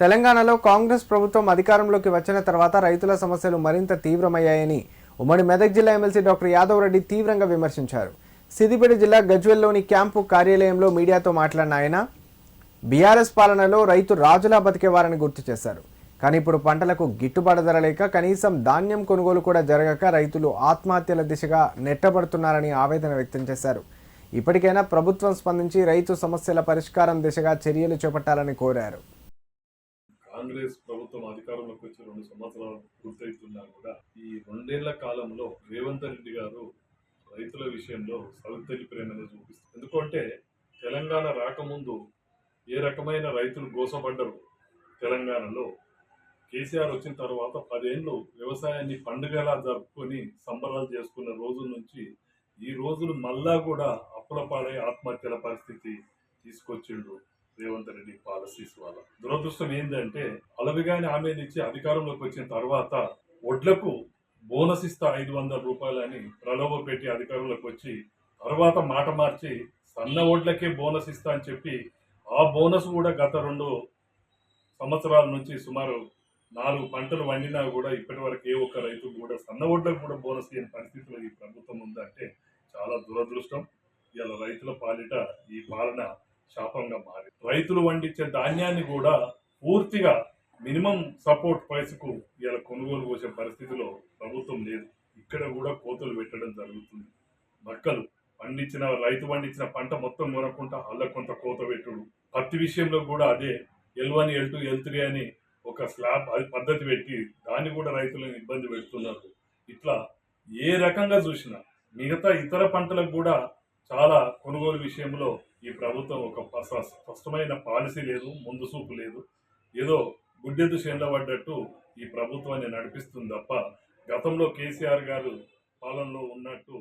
తెలంగాణలో కాంగ్రెస్ ప్రభుత్వం అధికారంలోకి వచ్చిన తర్వాత రైతుల సమస్యలు మరింత తీవ్రమయ్యాయని ఉమ్మడి మెదక్ జిల్లా ఎమ్మెల్సీ డాక్టర్ యాదవ్ రెడ్డి తీవ్రంగా విమర్శించారు. సిద్దిపేట జిల్లా గజ్వెల్లోని క్యాంపు కార్యాలయంలో మీడియాతో మాట్లాడిన ఆయన బీఆర్ఎస్ పాలనలో రైతు రాజులా బతికేవారని గుర్తు చేశారు. కానీ ఇప్పుడు పంటలకు గిట్టుబాటు ధర లేక కనీసం ధాన్యం కొనుగోలు కూడా జరగక రైతులు ఆత్మహత్యల దిశగా నెట్టబడుతున్నారని ఆవేదన వ్యక్తం చేశారు. ఇప్పటికైనా ప్రభుత్వం స్పందించి రైతు సమస్యల పరిష్కారం దిశగా చర్యలు చేపట్టాలని కోరారు. కాంగ్రెస్ ప్రభుత్వం అధికారంలోకి వచ్చి రెండు సంవత్సరాలు పూర్తవుతున్నా కూడా ఈ రెండేళ్ళ కాలంలో రేవంత్ రెడ్డి గారు రైతుల విషయంలో సవితలి ప్రేమను చూపిస్తారు ఎందుకంటే తెలంగాణ రాకముందు ఏ రకమైన రైతులు గోసపడ్డరు తెలంగాణలో. కేసీఆర్ వచ్చిన తర్వాత పదేళ్ళు వ్యవసాయాన్ని పండుగలా జరుపుకొని సంబరాలు చేసుకున్న రోజుల నుంచి ఈ రోజులు మళ్ళా కూడా అప్పుల పాలై ఆత్మహత్యల పరిస్థితి తీసుకొచ్చిండు. రేవంత్ రెడ్డి పాలసీస్ వల్ల. దురదృష్టం ఏంటంటే అలవిగాని హామీలు ఇచ్చి అధికారంలోకి వచ్చిన తర్వాత వడ్లకు బోనస్ ఇస్తా ఐదు వందల రూపాయలని ప్రలోభ పెట్టి అధికారంలోకి వచ్చి తర్వాత మాట మార్చి సన్న ఓట్లకే బోనస్ ఇస్తా అని చెప్పి ఆ బోనస్ కూడా గత రెండు సంవత్సరాల నుంచి సుమారు నాలుగు పంటలు వండినా కూడా ఇప్పటి వరకు ఏ ఒక్క రైతు కూడా సన్న ఓట్లకు కూడా బోనస్ ఇయ్యని పరిస్థితిలో ఈ ప్రభుత్వం ఉందంటే చాలా దురదృష్టం. ఇలా రైతుల పాలిట ఈ పాలన శాపంగా మారి రైతులు పండించే ధాన్యాన్ని కూడా పూర్తిగా మినిమం సపోర్ట్ ప్రైస్కు ఇలా కొనుగోలు చేసే పరిస్థితిలో ప్రభుత్వం లేదు. ఇక్కడ కూడా కోతలు పెట్టడం జరుగుతుంది. మక్కలు పండించిన రైతు పండించిన పంట మొత్తం కొనకుండా అల్ల కొంత కోత పెట్టుడు. పత్తి విషయంలో కూడా అదే L one L two L three అని ఒక స్లాబ్ అది పద్ధతి పెట్టి దాన్ని కూడా రైతులను ఇబ్బంది పెడుతున్నారు. ఇట్లా ఏ రకంగా చూసినా మిగతా ఇతర పంటలకు కూడా చాలా కొనుగోలు విషయంలో ఈ ప్రభుత్వం ఒక పస- స్పష్టమైన పాలసీ లేదు ముందు చూపు లేదు. ఏదో గుడ్డెద్దు చేనులో పడ్డట్టు ఈ ప్రభుత్వాన్ని నడిపిస్తుంది తప్ప గతంలో కేసీఆర్ గారు పాలనలో ఉన్నట్టు